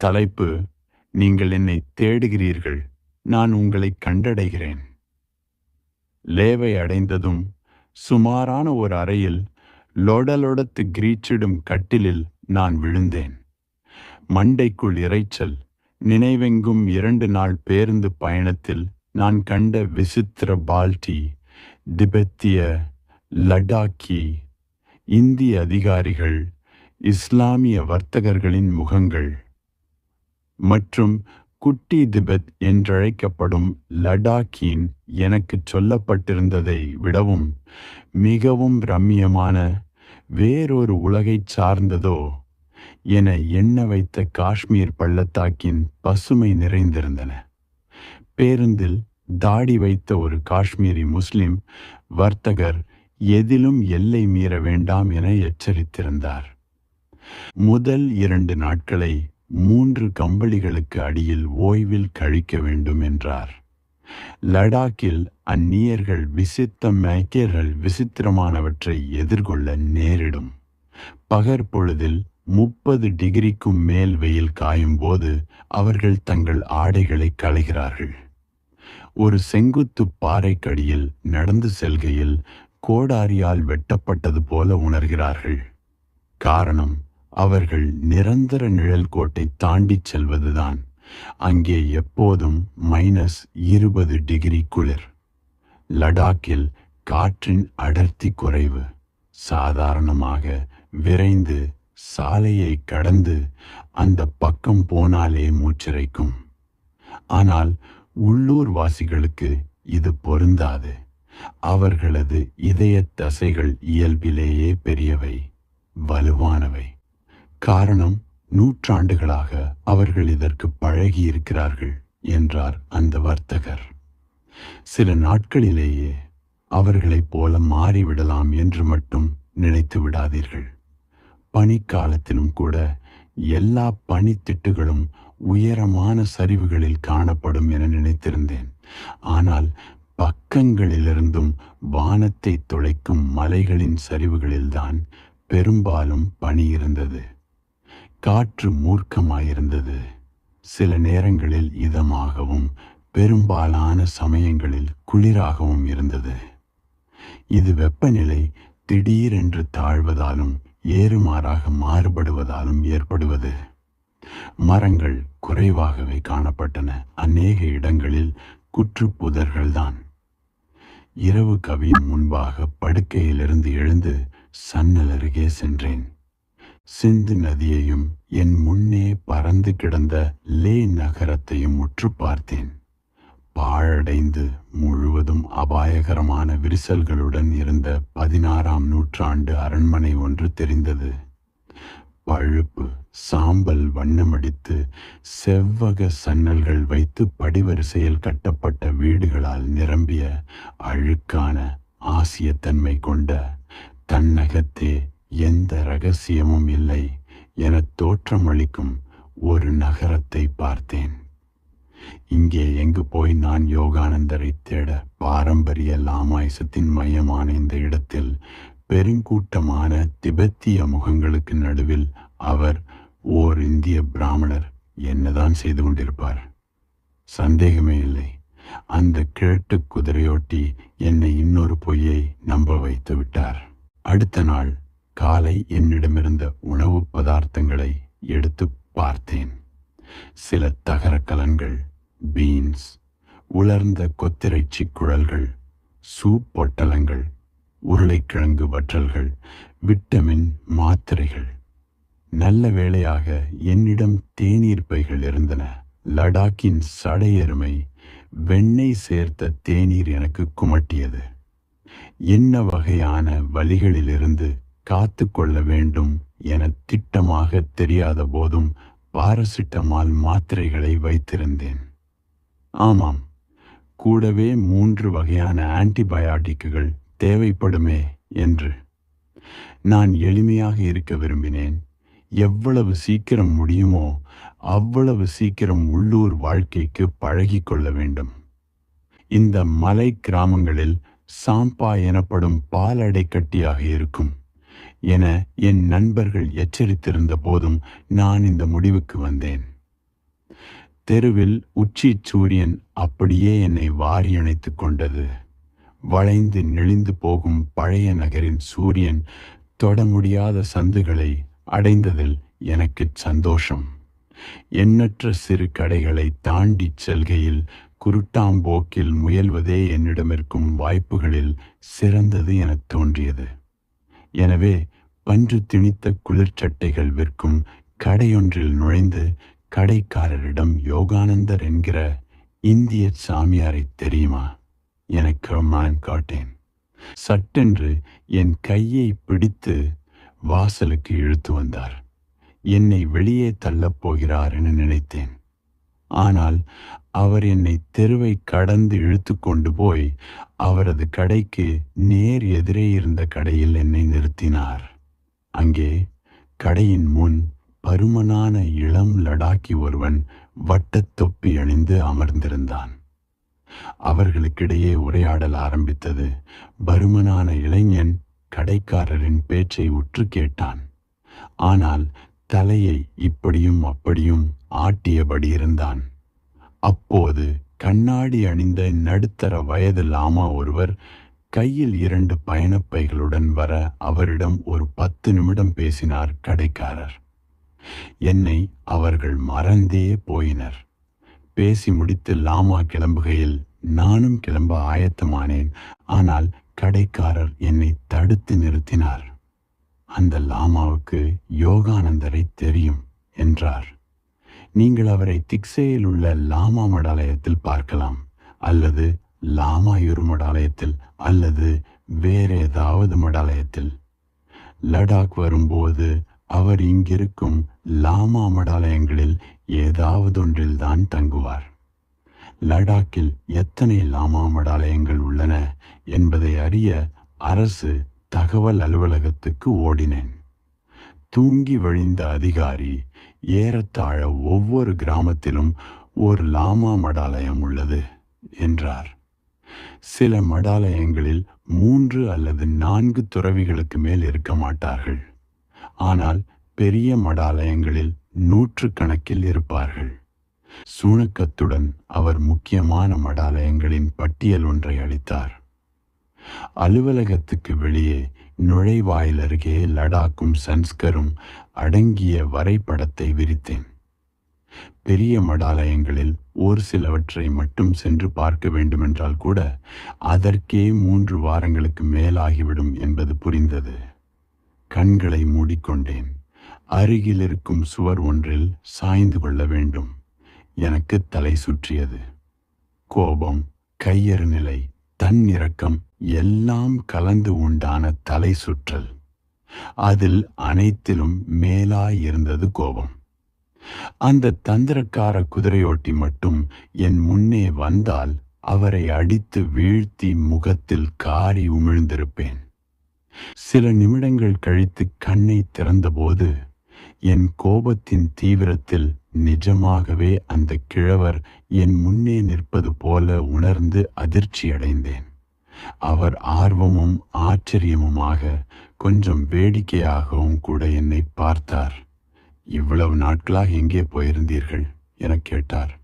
தலைப்பு நீங்கள் என்னை தேடுகிறீர்கள் நான் உங்களை கண்டடைகிறேன். லேவை அடைந்ததும் சுமாரான ஒரு அறையில் லொடலொடத்து கிரீச்சிடும் கட்டிலில் நான் விழுந்தேன். மண்டைக்குள் இரைச்சல் நினைவெங்கும் இரண்டு நாள் பேருந்து பயணத்தில் நான் கண்ட விசித்திர பால்டி திபெத்திய லடாக்கி இந்திய அதிகாரிகள் இஸ்லாமிய வர்த்தகர்களின் முகங்கள். மற்றும் குட்டி திபெத் என்றழைக்கப்படும் லடாக்கின் எனக்கு சொல்லப்பட்டிருந்ததை விடவும் மிகவும் ரம்மியமான வேறொரு உலகைச் சார்ந்ததோ என எண்ண வைத்த காஷ்மீர் பள்ளத்தாக்கின் பசுமை நிறைந்திருந்தன. பேருந்தில் தாடி வைத்த ஒரு காஷ்மீரி முஸ்லிம் வர்த்தகர் எதிலும் எல்லை மீற வேண்டாம் என எச்சரித்திருந்தார். முதல் இரண்டு நாட்களை மூன்று கம்பளிகளுக்கு அடியில் ஓய்வில் கழிக்க வேண்டும் என்றார். லடாக்கில் அந்நியர்கள் விசித்த மேக்கர்கள் விசித்திரமானவற்றை எதிர்கொள்ள நேரிடும். பகற்பொழுதில் முப்பது டிகிரிக்கும் மேல் வெயில் காயும் போது அவர்கள் தங்கள் ஆடைகளை களைகிறார்கள். ஒரு செங்குத்து பாறைக்கடியில் நடந்து செல்கையில் கோடாரியால் வெட்டப்பட்டது போல உணர்கிறார்கள். காரணம் அவர்கள் நிரந்தர நிழல் கோட்டை தாண்டிச் செல்வதுதான். அங்கே எப்போதும் மைனஸ் இருபது டிகிரி குளிர். லடாக்கில் காற்றின் அடர்த்தி குறைவு. சாதாரணமாக விரைந்து சாலையை கடந்து அந்த பக்கம் போனாலே மூச்சிறைக்கும். ஆனால் உள்ளூர் வாசிகளுக்கு இது பொருந்தாது. அவர்களது இதய தசைகள் இயல்பிலேயே பெரியவை வலுவானவை. காரணம் நூற்றாண்டுகளாக அவர்கள் இதற்கு பழகி இருக்கிறார்கள் என்றார் அந்த வர்த்தகர். சில நாட்களிலேயே அவர்களைப் போல மாறிவிடலாம் என்று மட்டும் நினைத்து விடாதீர்கள். பனிக்காலத்திலும் கூட எல்லா பனித்திட்டுகளும் உயரமான சரிவுகளில் காணப்படும் என நினைத்திருந்தேன். ஆனால் பக்கங்களிலிருந்தும் வானத்தை துளைக்கும் மலைகளின் சரிவுகளில்தான் பெரும்பாலும் பனி இருந்தது. காற்று மூர்க்கமாயிருந்தது. சில நேரங்களில் இதமாகவும் பெரும்பாலான சமயங்களில் குளிராகவும் இருந்தது. இது வெப்பநிலை திடீரென்று தாழ்வதாலும் ஏறுமாறாக மாறுபடுவதாலும் ஏற்படுவது. மரங்கள் குறைவாகவே காணப்பட்டன. அநேக இடங்களில் குற்றுப்புதர்கள்தான். இரவு கவியின் முன்பாக படுக்கையிலிருந்து எழுந்து சன்னல் அருகே சென்றேன். சிந்து நதியையும் என் முன்னே பறந்து கிடந்த லே நகரத்தையும் உற்று பார்த்தேன். பாழடைந்து முழுவதும் அபாயகரமான விரிசல்களுடன் இருந்த பதினாறாம் நூற்றாண்டு அரண்மனை ஒன்று தெரிந்தது. பழுப்பு சாம்பல் வண்ணமடித்து செவ்வக சன்னல்கள் வைத்து படிவரிசையில் கட்டப்பட்ட வீடுகளால் நிரம்பிய அழுக்கான ஆசியத்தன்மை கொண்ட தன்னகத்தே எந்த ரகசியமும் இல்லை என தோற்றமளிக்கும் ஒரு நகரத்தை பார்த்தேன். இங்கே எங்கு போய் நான் யோகானந்தரை தேட பாரம்பரிய லாமாயசத்தின் மையமான இந்த இடத்தில் பெருங்கூட்டமான திபெத்திய முகங்களுக்கு நடுவில் அவர் ஓர் இந்திய பிராமணர் என்னதான் செய்து கொண்டிருப்பார்? சந்தேகமே இல்லை. அந்த கிழட்டு குதிரையோட்டி என்னை இன்னொரு பொய்யை நம்ப வைத்து விட்டார். அடுத்த நாள் காலை என்னிடமிருந்த உணவு பதார்த்தங்களை எடுத்து பார்த்தேன். சில தகர கலன்கள் பீன்ஸ் உலர்ந்த கொத்திரைச்சி குழல்கள் சூப் பொட்டலங்கள் உருளைக்கிழங்கு வற்றல்கள் விட்டமின் மாத்திரைகள். நல்ல வேளையாக என்னிடம் தேநீர் பைகள் இருந்தன. லடாக்கின் சடையெருமை வெண்ணெய் சேர்த்த தேநீர் எனக்கு குமட்டியது. என்ன வகையான வழிகளிலிருந்து காத்து கொள்ள வேண்டும் என திட்டமாக தெரியாத போதும் பாரசிட்டமால் மாத்திரைகளை வைத்திருந்தேன். ஆமாம் கூடவே மூன்று வகையான ஆன்டிபயாட்டிக்குகள் தேவைப்படுமே என்று. நான் எளிமையாக இருக்க விரும்பினேன். எவ்வளவு சீக்கிரம் முடியுமோ அவ்வளவு சீக்கிரம் உள்ளூர் வாழ்க்கைக்கு பழகி கொள்ள வேண்டும். இந்த மலை கிராமங்களில் சாம்பா எனப்படும் பாலடை கட்டியாக இருக்கும். என என் நண்பர்கள் எச்சரித்திருந்த போதும் நான் இந்த முடிவுக்கு வந்தேன். தெருவில் உச்சி சூரியன் அப்படியே என்னை வாரி கொண்டது. வளைந்து நெளிந்து போகும் பழைய நகரின் சூரியன் தொட முடியாத சந்துகளை அடைந்ததில் எனக்கு சந்தோஷம். எண்ணற்ற சிறு கடைகளை தாண்டிச் செல்கையில் குருட்டாம்போக்கில் முயல்வதே என்னிடமிருக்கும் வாய்ப்புகளில் சிறந்தது எனத் தோன்றியது. எனவே பன்று திணித்த குளிர்ச்சட்டைகள் விற்கும் கடையொன்றில் நுழைந்து கடைக்காரரிடம் யோகானந்தர் என்கிற இந்திய சாமியாரை தெரியுமா? எனக்கு நான் காட்டேன். சட்டென்று என் கையை பிடித்து வாசலுக்கு இழுத்து வந்தார். என்னை வெளியே தள்ளப் போகிறார் என நினைத்தேன். ஆனால் அவர் என்னை தெருவை கடந்து இழுத்து கொண்டு போய் அவரது கடைக்கு நேர் எதிரே இருந்த கடையில் என்னை நிறுத்தினார். அங்கே கடையின் முன் பருமனான இளம் லடாக்கி ஒருவன் வட்டத் தொப்பி அணிந்து அமர்ந்திருந்தான். அவர்களுக்கிடையே உரையாடல் ஆரம்பித்தது. பருமனான இளைஞன் கடைக்காரரின் பேச்சை உற்று கேட்டான். ஆனால் தலையை இப்படியும் அப்படியும் ஆட்டியபடி இருந்தான். அப்போது கண்ணாடி அணிந்த நடுத்தர வயது லாமா ஒருவர் கையில் இரண்டு பயணப்பைகளுடன் வர அவரிடம் ஒரு பத்து நிமிடம் பேசினார் கடைக்காரர். என்னை அவர்கள் மறந்தே போயினர். பேசி முடித்து லாமா கிளம்புகையில் நானும் கிளம்ப ஆயத்தமானேன். ஆனால் கடைக்காரர் என்னை தடுத்து நிறுத்தினார். அந்த லாமாவுக்கு யோகானந்தரை தெரியும் என்றார். நீங்கள் அவரை திக்சேயில் உள்ள லாமா மடாலயத்தில் பார்க்கலாம் அல்லது லாமாயூர் மடாலயத்தில் அல்லது வேற ஏதாவது மடாலயத்தில். லடாக் வரும்போது அவர் இங்கிருக்கும் லாமா மடாலயங்களில் ஏதாவதொன்றில் தான் தங்குவார். லடாக்கில் எத்தனை லாமா மடாலயங்கள் உள்ளன என்பதை அறிய அரசு தகவல் அலுவலகத்துக்கு ஓடினேன். தூங்கி வழிந்த அதிகாரி ஏறத்தாழ ஒவ்வொரு கிராமத்திலும் ஒரு லாமா மடாலயம் உள்ளது என்றார். சில மடாலயங்களில் மூன்று அல்லது நான்கு துறவிகளுக்கு மேல் இருக்க மாட்டார்கள். ஆனால் பெரிய மடாலயங்களில் நூற்றுக்கணக்கில் இருப்பார்கள். சூணக்கத்துடன் அவர் முக்கியமான மடாலயங்களின் பட்டியல் ஒன்றை அளித்தார். அலுவலகத்துக்கு வெளியே நுழைவாயில் அருகே லடாக்கும் சன்ஸ்கரும் அடங்கிய வரைபடத்தை விரித்தேன். பெரிய மடாலயங்களில் ஒரு சிலவற்றை மட்டும் சென்று பார்க்க வேண்டுமென்றால் கூட அதற்கே மூன்று வாரங்களுக்கு மேலாகிவிடும் என்பது புரிந்தது. கண்களை மூடிக்கொண்டேன். அருகில் இருக்கும் சுவர் ஒன்றில் சாய்ந்து கொள்ள வேண்டும். எனக்கு தலை சுற்றியது. கோபம் கையறு நிலை தன்னிறக்கம் எல்லாம் கலந்து உண்டான தலை சுற்றல். அதில் அனைத்திலும் மேலாய் இருந்தது கோபம். அந்த தந்திரக்கார குதிரையோட்டி மட்டும் என் முன்னே வந்தால் அவரை அடித்து வீழ்த்தி முகத்தில் காரி உமிழ்ந்திருப்பேன். சில நிமிடங்கள் கழித்து கண்ணை திறந்தபோது என் கோபத்தின் தீவிரத்தில் நிஜமாகவே அந்த கிழவர் என் முன்னே நிற்பது போல உணர்ந்து அதிர்ச்சியடைந்தேன். அவர் ஆர்வமும் ஆச்சரியமுமாக கொஞ்சம் வேடிக்கையாகவும் கூட என்னை பார்த்தார். இவ்வளவு நாட்களாக எங்கே போயிருந்தீர்கள்? எனக் கேட்டார்.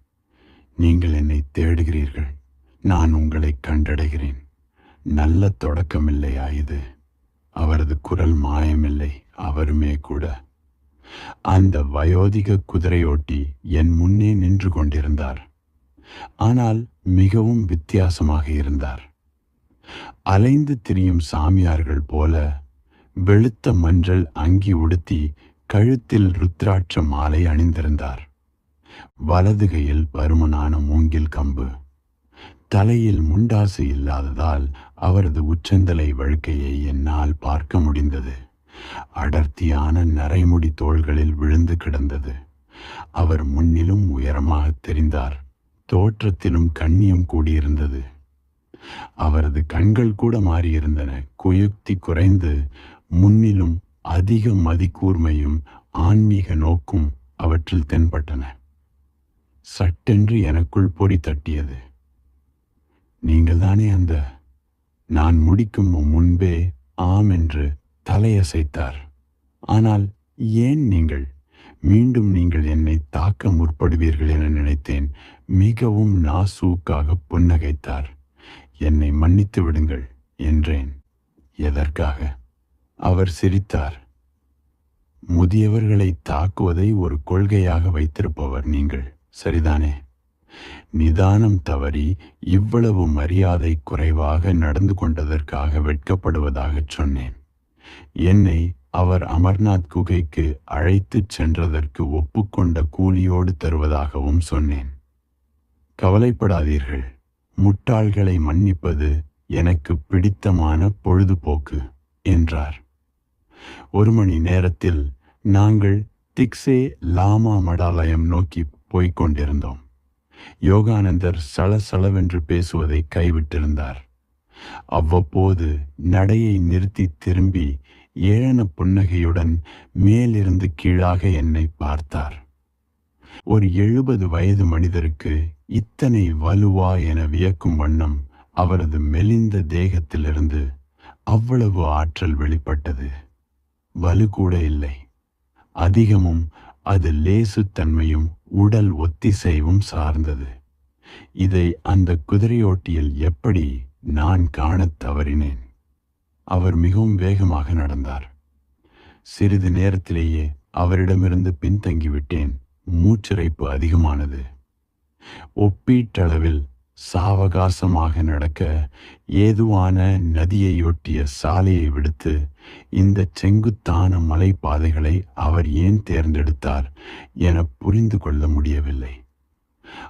நீங்கள் என்னை தேடுகிறீர்கள். நான் உங்களை கண்டடைகிறேன். நல்ல தொடக்கமில்லையா இது? அவரது குரல் மாயமில்லை. அவருமே கூட. அந்த வயோதிக குதிரையோட்டி என் முன்னே நின்று கொண்டிருந்தார். ஆனால் மிகவும் வித்தியாசமாக இருந்தார். அலைந்து திரியும் சாமியார்கள் போல வெளுத்த மஞ்சள் அங்கி உடுத்தி கழுத்தில் ருத்ராட்ச மாலை அணிந்திருந்தார். வலது கையில் பருமனான மூங்கில் கம்பு. தலையில் முண்டாசு இல்லாததால் அவரது உச்சந்தலை வழுக்கையை என்னால் பார்க்க முடிந்தது. அடர்த்தியான நரைமுடி தோள்களில் விழுந்து கிடந்தது. அவர் முன்னிலும் உயரமாக தெரிந்தார். தோற்றத்திலும் கண்ணியம் கூடியிருந்தது. அவரது கண்கள் கூட மாறியிருந்தன. குயுக்தி குறைந்து முன்னிலும் அதிக மதிக்கூர்மையும் ஆன்மீக நோக்கும் அவற்றில் தென்பட்டன. சட்டென்று எனக்குள் பொறி தட்டியது. நீங்கள்தானே அந்த நான் முடிக்கும் முன்பே ஆம் என்று தலையசைத்தார். ஆனால் ஏன் நீங்கள்? மீண்டும் நீங்கள் என்னை தாக்க முற்படுவீர்கள் என நினைத்தேன். மிகவும் நாசூக்காக புன்னகைத்தார். என்னை மன்னித்து விடுங்கள் என்றேன். எதற்காக? அவர் சிரித்தார். முதியவர்களை தாக்குவதை ஒரு கொள்கையாக வைத்திருப்பவர் நீங்கள். சரிதானே? நிதானம் தவறி இவ்வளவு மரியாதை குறைவாக நடந்து கொண்டதற்காக வெட்கப்படுவதாகச் சொன்னேன். என்னை அவர் அமர்நாத் குகைக்கு அழைத்துச் சென்றதற்கு ஒப்புக்கொண்ட கூலியோடு தருவதாகவும் சொன்னேன். கவலைப்படாதீர்கள். முட்டாள்களை மன்னிப்பது எனக்கு பிடித்தமான பொழுதுபோக்கு என்றார். ஒரு மணி நேரத்தில் நாங்கள் திக்ஸே லாமா மடாலயம் நோக்கி போய்க் கொண்டிருந்தோம். யோகானந்தர் சலசலவென்று பேசுவதை கைவிட்டிருந்தார். அவ்வப்போது நடையை நிறுத்தி திரும்பி ஏழன புன்னகையுடன் மேலிருந்து கீழாக என்னை பார்த்தார். ஒரு எழுபது வயது மனிதருக்கு இத்தனை வலுவா என வியக்கும் வண்ணம் அவரது மெலிந்த தேகத்திலிருந்து அவ்வளவு ஆற்றல் வெளிப்பட்டது. வலு கூட இல்லை. அதிகமும் அது லேசுத்தன்மையும் உடல் ஒத்திசைவும் சார்ந்தது. இதை அந்த குதிரையோட்டியில் எப்படி நான் காணத் தவறினேன்? அவர் மிகவும் வேகமாக நடந்தார். சிறிது நேரத்திலேயே அவரிடமிருந்து பின்தங்கிவிட்டேன். மூச்சிறைப்பு அதிகமானது. ஒப்பீட்டளவில் சாவகாசமாக நடக்க ஏதுவான நதியையொட்டிய சாலையை விடுத்து இந்த செங்குத்தான மலைப்பாதைகளை அவர் ஏன் தேர்ந்தெடுத்தார் என புரிந்து கொள்ள முடியவில்லை.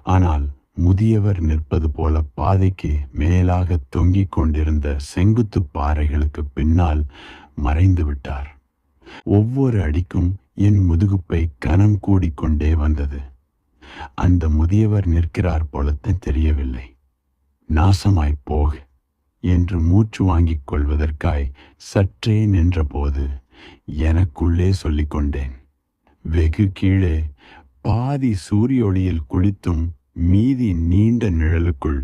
ஆனால் முதியவர் நிற்பது போல பாதைக்கு மேலாக தொங்கிக் கொண்டிருந்த செங்குத்து பாறைகளுக்கு பின்னால் மறைந்து விட்டார். ஒவ்வொரு அடிக்கும் என் முதுகுப்பை கனம் கூடிக்கொண்டே வந்தது. அந்த முதியவர் நிற்கிறார் போலத்தான் தெரியவில்லை. நாசமாய் போக என்று மூச்சு வாங்கிக் கொள்வதற்காய் சற்றே நின்றபோது எனக்குள்ளே சொல்லிக்கொண்டேன் வெகு கீழே பாதி சூரிய ஒளியில் குளித்தும் மீதி நீண்ட நிழலுக்குள்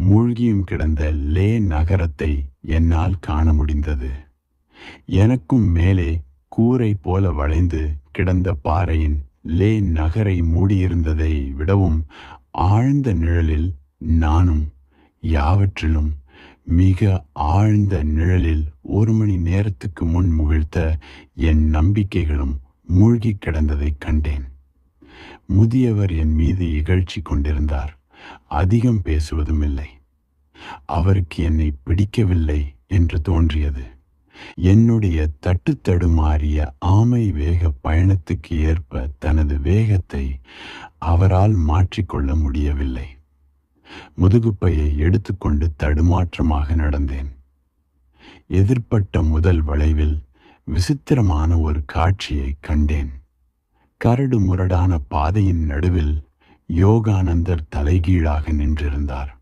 மூழ்கியும் கிடந்த லே நகரத்தை என்னால் காண முடிந்தது. எனக்கும் மேலே கூரை போல வளைந்து கிடந்த பாறையின் லே நகரை மூடியிருந்ததை விடவும் ஆழ்ந்த நிழலில் நானும் யாவற்றிலும் மிக ஆழ்ந்த நிழலில் ஒரு மணி நேரத்துக்கு முன் முகிழ்த்த என் நம்பிக்கைகளும் மூழ்கி கிடந்ததைக் கண்டேன். முதியவர் என் மீது இகழ்ச்சி கொண்டிருந்தார். அதிகம் பேசுவதும் இல்லை அவருக்கு என்னை பிடிக்கவில்லை என்று தோன்றியது. என்னுடைய தட்டு தடுமாறிய ஆமை வேக பயணத்துக்கு ஏற்ப தனது வேகத்தை அவரால் மாற்றிக்கொள்ள முடியவில்லை. முதுகுப்பையை எடுத்துக்கொண்டு தடுமாற்றமாக நடந்தேன். எதிர்ப்பட்ட முதல் வளைவில் விசித்திரமான ஒரு காட்சியை கண்டேன். கரடு முரடான பாதையின் நடுவில் யோகானந்தர் தலைகீழாக நின்றிருந்தார்.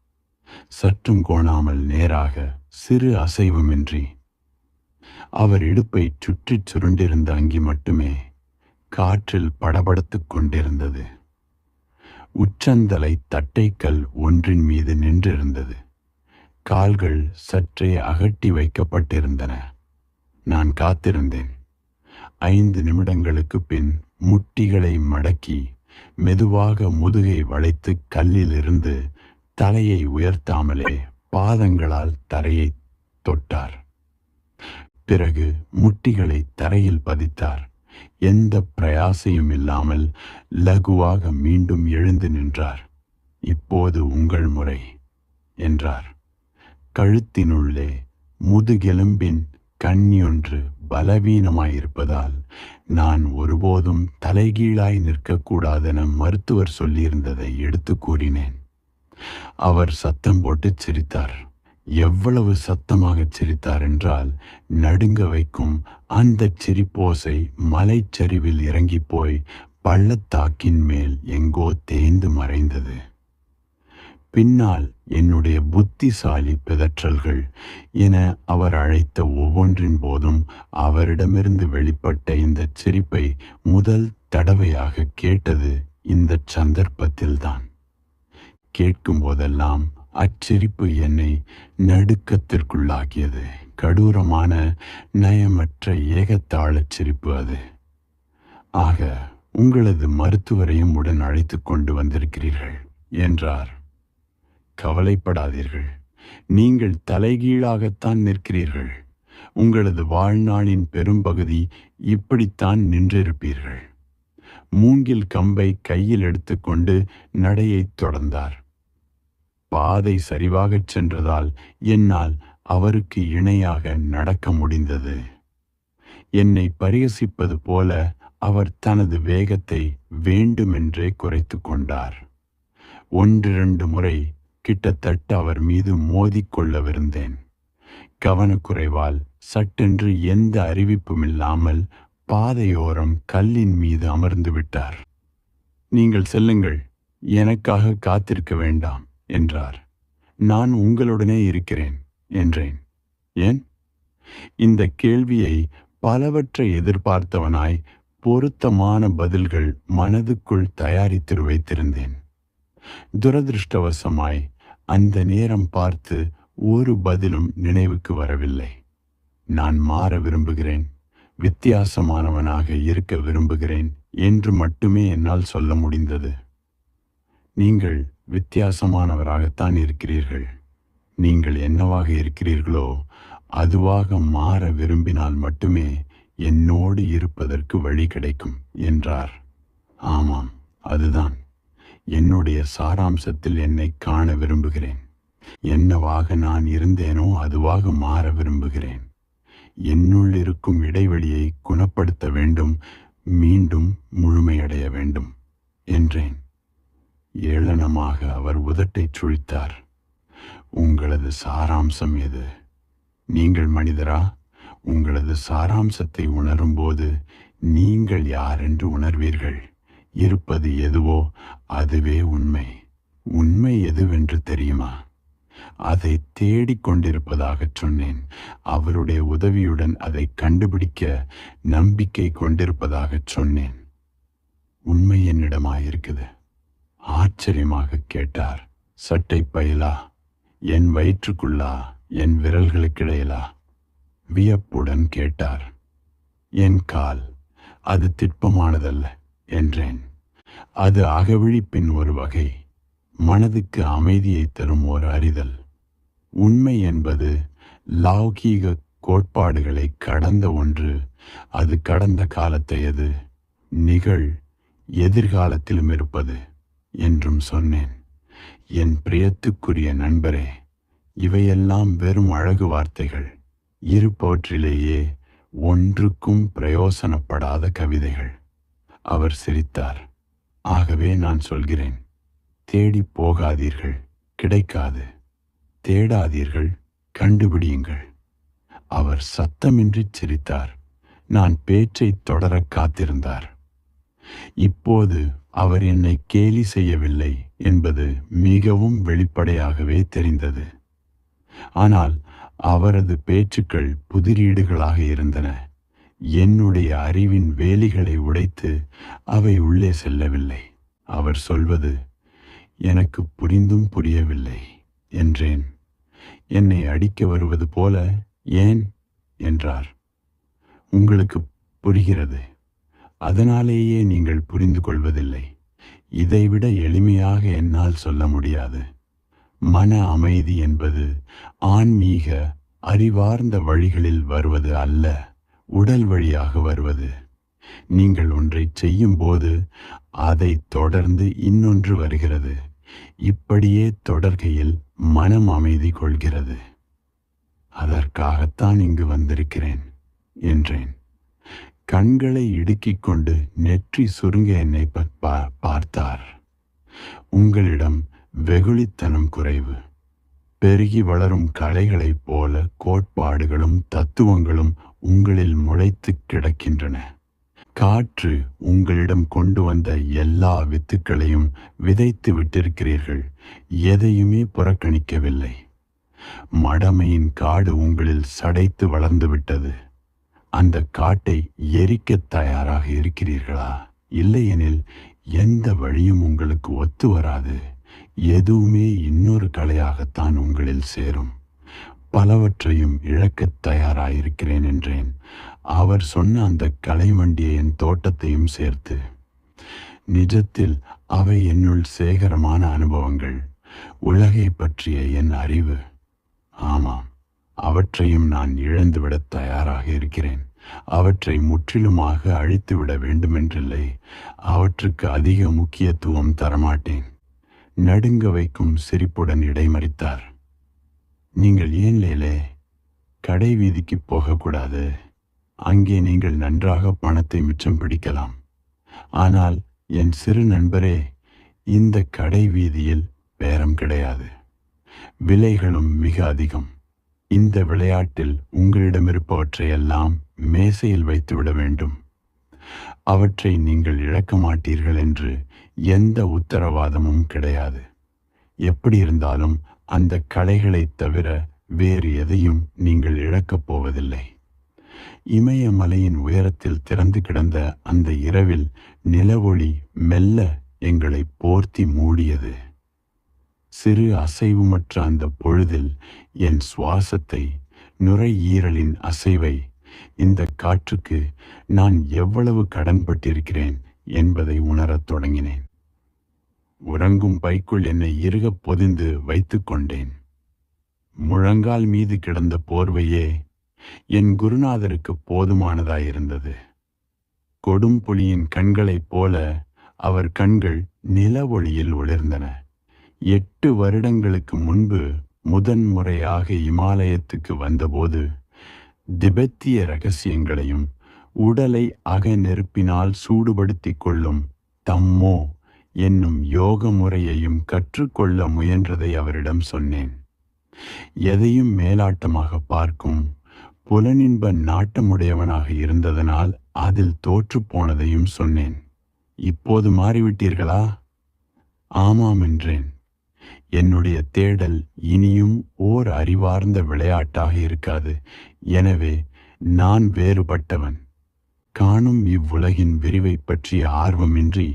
சற்றும் கோணாமல் நேராக சிறு அசைவுமின்றி அவர் இடுப்பை சுற்றிச் சுருண்டிருந்த அங்கி மட்டுமே காற்றில் படபடத்துக் கொண்டிருந்தது. உச்சந்தலை தட்டைக்கல் ஒன்றின் மீது நின்றிருந்தது. கால்கள் சற்றே அகட்டி வைக்கப்பட்டிருந்தன. நான் காத்திருந்தேன். ஐந்து நிமிடங்களுக்கு பின் முட்டிகளை மடக்கி மெதுவாக முதுகை வளைத்து கல்லிலிருந்து தலையை உயர்த்தாமலே பாதங்களால் தரையை தொட்டார். பிறகு முட்டிகளை தரையில் பதித்தார். எந்த பிரயாசையும் இல்லாமல் லகுவாக மீண்டும் எழுந்து நின்றார். இப்போது உங்கள் முறை என்றார். கழுத்தினுள்ளே முதுகெலும்பின் கண்ணியொன்று பலவீனமாயிருப்பதால் நான் ஒருபோதும் தலைகீழாய் நிற்கக்கூடாதென மருத்துவர் சொல்லியிருந்ததை எடுத்து கூறினேன். அவர் சத்தம் போட்டு சிரித்தார். எவ்வளவு சத்தமாகச் சிரித்தார் என்றால் நடுங்க வைக்கும் அந்த சிரிப்போசை மலைச்சரிவில் இறங்கிப் போய் பள்ளத்தாக்கின் மேல் எங்கோ தேய்ந்து மறைந்தது. பின்னால் என்னுடைய புத்திசாலி பிதற்றல்கள் என அவர் அழைத்த ஒவ்வொன்றின் போதும் அவரிடமிருந்து வெளிப்பட்ட இந்த சிரிப்பை முதல் தடவையாக கேட்டது இந்த சந்தர்ப்பத்தில்தான். கேட்கும் போதெல்லாம் அச்சிரிப்பு என்னை நடுக்கத்திற்குள்ளாக்கியது. கடூரமான நயமற்ற ஏகத்தாழச் சிரிப்பு அது. ஆக உங்களது மருத்துவரையும் உடன் அழைத்து கொண்டு வந்திருக்கிறீர்கள் என்றார். கவலைப்படாதீர்கள். நீங்கள் தலைகீழாகத்தான் நிற்கிறீர்கள். உங்களது வாழ்நாளின் பெரும்பகுதி இப்படித்தான் நின்றிருப்பீர்கள். மூங்கில் கம்பை கையில் எடுத்துக்கொண்டு நடையைத் தொடர்ந்தார். பாதை சரிவாகச் சென்றதால் என்னால் அவருக்கு இணையாக நடக்க முடிந்தது. என்னை பரிகசிப்பது போல அவர் தனது வேகத்தை வேண்டுமென்றே குறைத்து கொண்டார். ஒன்றிரண்டு முறை கிட்டத்தட்ட அவர் மீது மோதிக்கொள்ளவிருந்தேன் கவனக்குறைவால் சட்டென்று எந்த அறிவிப்புமில்லாமல் பாதையோரம் கல்லின் மீது அமர்ந்து விட்டார். நீங்கள் செல்லுங்கள். எனக்காக காத்திருக்க வேண்டாம். என்றார். நான் உங்களுடனே இருக்கிறேன் என்றேன். ஏன்? இந்த கேள்வியை பலவற்றை எதிர்பார்த்தவனாய் பொருத்தமான பதில்கள் மனதுக்குள் தயாரித்து வைத்திருந்தேன். துரதிருஷ்டவசமாய் அந்த நேரம் பார்த்து ஒரு பதிலும் நினைவுக்கு வரவில்லை. நான் மாற விரும்புகிறேன் வித்தியாசமானவனாக இருக்க விரும்புகிறேன் என்று மட்டுமே என்னால் சொல்ல முடிந்தது. நீங்கள் வித்தியாசமானவராகத்தான் இருக்கிறீர்கள். நீங்கள் என்னவாக இருக்கிறீர்களோ அதுவாக மாற விரும்பினால் மட்டுமே என்னோடு இருப்பதற்கு வழி கிடைக்கும் என்றார். ஆமாம் அதுதான். என்னுடைய சாராம்சத்தில் என்னை காண விரும்புகிறேன். என்னவாக நான் இருந்தேனோ அதுவாக மாற விரும்புகிறேன். என்னுள் இருக்கும் இடைவெளியை குணப்படுத்த வேண்டும் மீண்டும் முழுமையடைய வேண்டும் என்றேன். ஏளனமாக அவர் உதட்டைச் சுழித்தார். உங்களது சாராம்சம் எது? நீங்கள் மனிதரா? உங்களது சாராம்சத்தை உணரும்போது நீங்கள் யார் என்று உணர்வீர்கள்? இருப்பது எதுவோ அதுவே உண்மை. உண்மை எதுவென்று தெரியுமா? அதை தேடிக் கொண்டிருப்பதாகச் சொன்னேன். அவருடைய உதவியுடன் அதை கண்டுபிடிக்க நம்பிக்கை கொண்டிருப்பதாகச் சொன்னேன். உண்மை என்னிடமாயிருக்குது. ஆச்சரியமாக கேட்டார். சட்டை பயிலா? என் வயிற்றுக்குள்ளா? என் விரல்களுக்கிடையிலா? வியப்புடன் கேட்டார். என் கால் அது திட்பமானதல்ல என்றேன். அது அகவிழிப்பின் ஒரு வகை. மனதுக்கு அமைதியை தரும் ஒரு அறிதல். உண்மை என்பது லௌகீக கோட்பாடுகளை கடந்த ஒன்று அது கடந்த காலத்தையது நிகழ் எதிர்காலத்திலும் இருப்பது. என்றும் சொன்னேன். என் பிரியத்துக்குரிய நண்பரே இவையெல்லாம் வெறும் அழகு வார்த்தைகள். இருப்பவற்றிலேயே ஒன்றுக்கும் பிரயோசனப்படாத கவிதைகள். அவர் சிரித்தார். ஆகவே நான் சொல்கிறேன் தேடி போகாதீர்கள் கிடைக்காது. தேடாதீர்கள் கண்டுபிடியுங்கள். அவர் சத்தமின்றி சிரித்தார். நான் பேச்சை தொடர காத்திருந்தார். இப்போது அவர் என்னை கேலி செய்யவில்லை என்பது மிகவும் வெளிப்படையாகவே தெரிந்தது. ஆனால் அவரது பேச்சுக்கள் புதிரீடுகளாக இருந்தன. என்னுடைய அறிவின் வேலிகளை உடைத்து அவை உள்ளே செல்லவில்லை. அவர் சொல்வது எனக்கு புரிந்தும் புரியவில்லை என்றேன். என்னை அடிக்க வருவது போல ஏன்? என்றார். உங்களுக்கு புரிகிறது. அதனாலேயே நீங்கள் புரிந்து கொள்வதில்லை இதைவிட எளிமையாக என்னால் சொல்ல முடியாது. மன அமைதி என்பது ஆன்மீக அறிவார்ந்த வழிகளில் வருவது அல்ல உடல் வழியாக வருவது. நீங்கள் ஒன்றை செய்யும்போது அதை தொடர்ந்து இன்னொன்று வருகிறது. இப்படியே தொடர்கையில் மனம் அமைதி கொள்கிறது. அதற்காகத்தான் இங்கு வந்திருக்கிறேன் என்றேன். கண்களை இடுக்கிக் கொண்டு நெற்றி சுருங்க என்னை ப- பா- பார்த்தார். உங்களிடம் வெகுளித்தனம் குறைவு. பெருகி வளரும் கலைகளைப் போல கோட்பாடுகளும் தத்துவங்களும் உங்களில் முளைத்துக் கிடக்கின்றன. காற்று உங்களிடம் கொண்டு வந்த எல்லா வித்துக்களையும் விதைத்து விட்டிருக்கிறீர்கள். எதையுமே புறக்கணிக்கவில்லை. மடமையின் காடு உங்களில் சடைத்து வளர்ந்துவிட்டது அந்த காட்டை எரிக்கத் தயாராக இருக்கிறீர்களா? இல்லையெனில் எந்த வழியும் உங்களுக்கு ஒத்து வராது. எதுவுமே இன்னொரு கலையாகத்தான் உங்களில் சேரும். பலவற்றையும் இழக்கத் தயாராயிருக்கிறேன் என்றேன். அவர் சொன்ன அந்த கலை வண்டியை என் தோட்டத்தையும் சேர்த்து. நிஜத்தில் அவை என்னுள் சேகரமான அனுபவங்கள். உலகை பற்றிய என் அறிவு. ஆமாம். அவற்றையும் நான் இழந்துவிடத் தயாராக இருக்கிறேன். அவற்றை முற்றிலுமாக அழித்துவிட வேண்டுமென்றில்லை. அவற்றுக்கு அதிக முக்கியத்துவம் தரமாட்டேன். நடுங்க வைக்கும் சிரிப்புடன் இடைமறித்தார். நீங்கள் ஏன் லேலே? கடை வீதிக்கு போகக்கூடாது. அங்கே நீங்கள் நன்றாக பணத்தை மிச்சம் பிடிக்கலாம். ஆனால் என் சிறு நண்பரே இந்த கடை வீதியில் பேரம் கிடையாது. விலைகளும் மிக அதிகம். இந்த விளையாட்டில் உங்களிடம் இருப்பவற்றையெல்லாம் மேசையில் வைத்துவிட வேண்டும். அவற்றை நீங்கள் இழக்க மாட்டீர்கள் என்று எந்த உத்தரவாதமும் கிடையாது. எப்படி இருந்தாலும் அந்த கலைகளைத் தவிர வேறு எதையும் நீங்கள் இழக்கப் போவதில்லை. இமயமலையின் உயரத்தில் திறந்து கிடந்த அந்த இரவில் நிலவொளி மெல்ல எங்களை போர்த்தி மூடியது. சிறு அசைவுமற்ற அந்த பொழுதில் என் சுவாசத்தை நுரையீரலின் அசைவை இந்த காற்றுக்கு நான் எவ்வளவு கடன்பட்டிருக்கிறேன் என்பதை உணரத் தொடங்கினேன். உறங்கும் பைக்குள் என்னை இறுகப் பொதிந்து வைத்துக் கொண்டேன். முழங்கால் மீது கிடந்த போர்வையே என் குருநாதருக்கு போதுமானதாயிருந்தது. கொடும் புலியின் கண்களைப் போல அவர் கண்கள் நில ஒளியில் ஒளிர்ந்தன. எட்டு வருடங்களுக்கு முன்பு முதன்முறையாக இமாலயத்துக்கு வந்தபோது திபெத்திய ரகசியங்களையும் உடலை அக நெருப்பினால் சூடுபடுத்திக் கொள்ளும் தம்மோ என்னும் யோக முறையையும் கற்றுக்கொள்ள முயன்றதை அவரிடம் சொன்னேன். எதையும் மேலாட்டமாக பார்க்கும் புலனின்ப நாட்டமுடையவனாக இருந்ததனால் அதில் தோற்றுப்போனதையும் சொன்னேன். இப்போது மாறிவிட்டீர்களா? ஆமாம் என்றேன். என்னுடைய தேடல் இனியும் ஓர் அறிவார்ந்த விளையாட்டாக இருக்காது. எனவே நான் வேறுபட்டவன். காணும் இவ்வுலகின் விரிவை பற்றிய ஆர்வமின்றி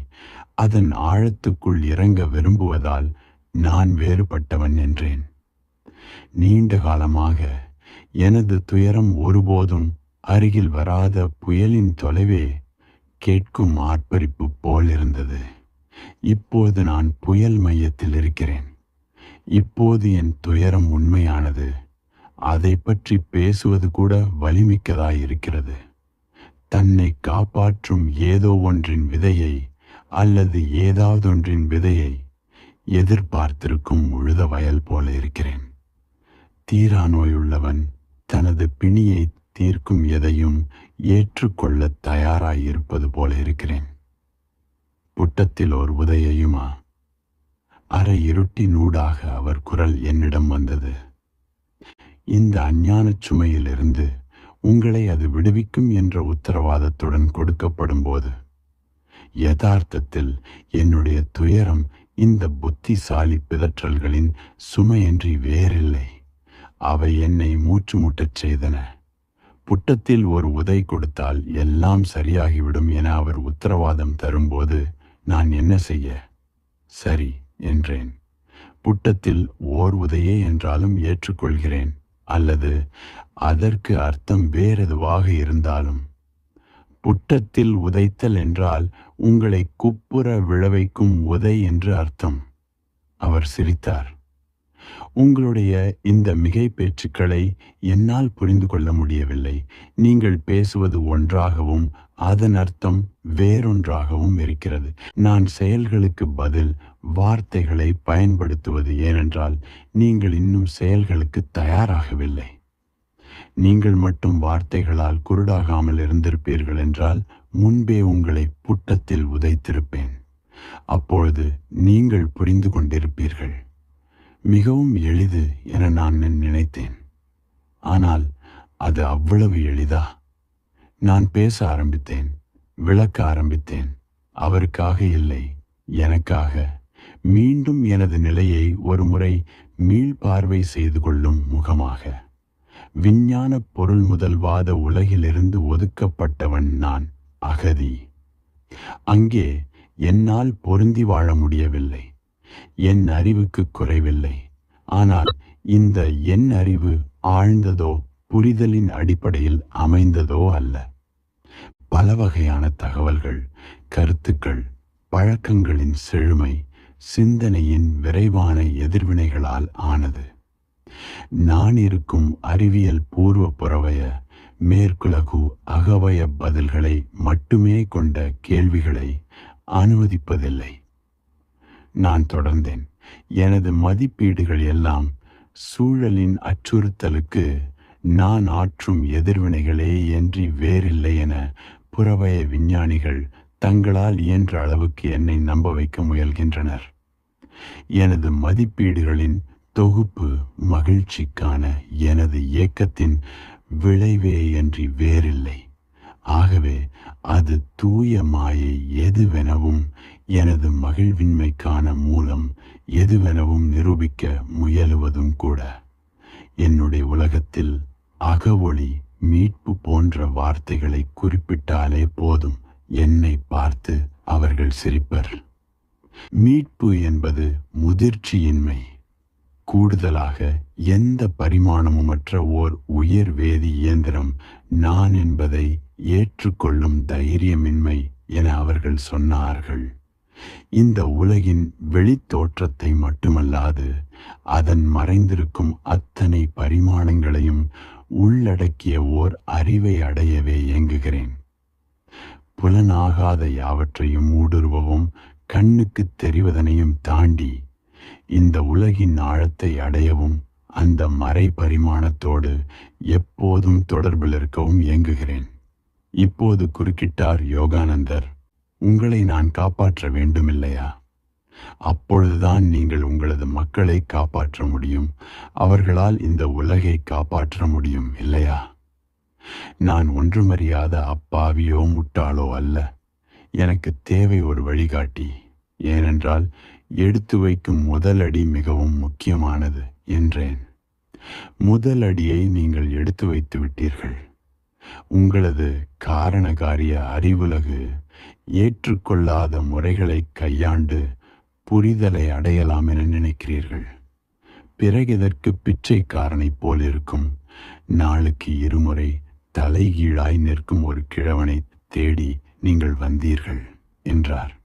அதன் ஆழத்துக்குள் இறங்க விரும்புவதால் நான் வேறுபட்டவன் என்றேன். நீண்ட காலமாக எனது துயரம் ஒருபோதும் அருகில் வராத புயலின் தொலைவே கேட்கும் ஆர்ப்பரிப்பு போல் இருந்தது இப்போது நான் புயல் மையத்தில் இருக்கிறேன். இப்போது என் துயரம் உண்மையானது. அதை பற்றி பேசுவது கூட வலிமிக்கதாயிருக்கிறது தன்னை காப்பாற்றும் ஏதோ ஒன்றின் விதையை அல்லது ஏதாவதொன்றின் விதையை எதிர்பார்த்திருக்கும் உழுத வயல் போல இருக்கிறேன். தீரா நோயுள்ளவன் தனது பிணியை தீர்க்கும் எதையும் ஏற்றுக்கொள்ள தயாராயிருப்பது போல இருக்கிறேன். புட்டத்தில் ஒரு உதையையுமா? அரை இருட்டினூடாக அவர் குரல் என்னிடம் வந்தது. இந்த அஞ்ஞானச் சுமையிலிருந்து உங்களை அது விடுவிக்கும் என்ற உத்தரவாதத்துடன் கொடுக்கப்படும் போது யதார்த்தத்தில் என்னுடைய துயரம் இந்த புத்திசாலி பிதற்றல்களின் சுமையின்றி வேறில்லை. அவை என்னை மூச்சு முட்டச் செய்தன. புட்டத்தில் ஒரு உதை கொடுத்தால் எல்லாம் சரியாகிவிடும் என அவர் உத்தரவாதம் தரும்போது நான் என்ன செய்ய? சரி என்றேன். புட்டத்தில் ஓர் உதையே என்றாலும் ஏற்றுக்கொள்கிறேன் அல்லது அதற்கு அர்த்தம் வேறெதுவாக இருந்தாலும். புட்டத்தில் உதைத்தல் என்றால் உங்களை குப்புற விழவைக்கும் உதை என்று அர்த்தம். அவர் சிரித்தார். உங்களுடைய இந்த மிகை பேச்சுக்களை என்னால் புரிந்து கொள்ள முடியவில்லை. நீங்கள் பேசுவது ஒன்றாகவும் அதன் அர்த்தம் வேறொன்றாகவும் இருக்கிறது. நான் செயல்களுக்கு பதில் வார்த்தைகளை பயன்படுத்துவது ஏனென்றால் நீங்கள் இன்னும் செயல்களுக்கு தயாராகவில்லை. நீங்கள் மட்டும் வார்த்தைகளால் குருடாகாமல் இருந்திருப்பீர்கள் என்றால் முன்பே உங்களை புட்டத்தில் உதைத்திருப்பேன். அப்பொழுது நீங்கள் புரிந்து கொண்டிருப்பீர்கள். மிகவும் எளிது என நான் நினைத்தேன். ஆனால் அது அவ்வளவு எளிதா? நான் பேச ஆரம்பித்தேன் விளக்க ஆரம்பித்தேன். அவருக்காக இல்லை எனக்காக. மீண்டும் எனது நிலையை ஒருமுறை மீள்பார்வை செய்து கொள்ளும் முகமாக. விஞ்ஞான பொருள் முதல்வாத உலகிலிருந்து ஒதுக்கப்பட்டவன் நான் அகதி. அங்கே என்னால் பொருந்தி வாழ முடியவில்லை. என் அறிவுக்கு குறைவில்லை. ஆனால் இந்த என் அறிவு ஆழ்ந்ததோ புரிதலின் அடிப்படையில் அமைந்ததோ அல்ல. பல வகையான தகவல்கள் கருத்துக்கள் பழக்கங்களின் செழுமை சிந்தனையின் விரைவான எதிர்வினைகளால் ஆனது. நான் இருக்கும் அறிவியல் பூர்வ புறவய மேற்குலகு அகவய பதில்களை மட்டுமே கொண்ட கேள்விகளை அனுமதிப்பதில்லை. நான் தொடர்ந்தேன். எனது மதிப்பீடுகள் எல்லாம் சூழலின் அச்சுறுத்தலுக்கு நான் ஆற்றும் எதிர்வினைகளே என்று வேறில்லை என புறவய விஞ்ஞானிகள் தங்களால் இயன்ற அளவுக்கு என்னை நம்ப வைக்க முயல்கின்றனர். எனது மதிப்பீடுகளின் தொகுப்பு மகிழ்ச்சிக்கான எனது இயக்கத்தின் விளைவேயன்றி வேறில்லை. ஆகவே அது தூய மாயை எதுவெனவும் எனது மகிழ்வின்மைக்கான மூலம் எதுவெனவும் நிரூபிக்க முயலுவதும் கூட. என்னுடைய உலகத்தில் அகவொளி மீட்பு போன்ற வார்த்தைகளை குறிப்பிட்டாலே போதும். என்னை பார்த்து அவர்கள் சிரிப்பர். மீட்பு என்பது முதிர்ச்சியின்மை. கூடுதலாக எந்த பரிமாணமுமற்ற ஓர் உயர் வேதி இயந்திரம் நான் என்பதை ஏற்றுக்கொள்ளும் தைரியமின்மை என அவர்கள் சொன்னார்கள். இந்த உலகின் வெளித்தோற்றத்தை மட்டுமல்லாது அதன் மறைந்திருக்கும் அத்தனை பரிமாணங்களையும் உள்ளடக்கிய ஓர் அறிவை அடையவே இயங்குகிறேன். புலனாகாத யாவற்றையும் ஊடுருவவும் கண்ணுக்கு தெரிவதனையும் தாண்டி இந்த உலகின் ஆழத்தை அடையவும் அந்த மறை பரிமாணத்தோடு எப்போதும் தொடர்பில் இருக்கவும் இயங்குகிறேன். இப்போது குறுக்கிட்டார் யோகானந்தர் உங்களை நான் காப்பாற்ற வேண்டுமில்லையா? அப்பொழுதுதான் நீங்கள் உங்களது மக்களை காப்பாற்ற முடியும். அவர்களால் இந்த உலகை காப்பாற்ற முடியும் இல்லையா? நான் ஒன்றுமறியாத அப்பாவியோ முட்டாளோ அல்ல. எனக்கு தேவை ஒரு வழிகாட்டி. ஏனென்றால் எடுத்து வைக்கும் முதல் அடி மிகவும் முக்கியமானது என்றேன். முதல் அடியை நீங்கள் எடுத்து வைத்து விட்டீர்கள். உங்களது காரணகாரிய அறிவுலகு ஏற்றுக்கொள்ளாத முறைகளை கையாண்டு புரிதலை அடையலாம் என நினைக்கிறீர்கள். பிறகு இதற்கு பிச்சைக்காரனைப் போல் இருக்கும் நாளுக்கு இருமுறை தலைகீழாய் நிற்கும் ஒரு கிழவனை தேடி நீங்கள் வந்தீர்கள் என்றார்.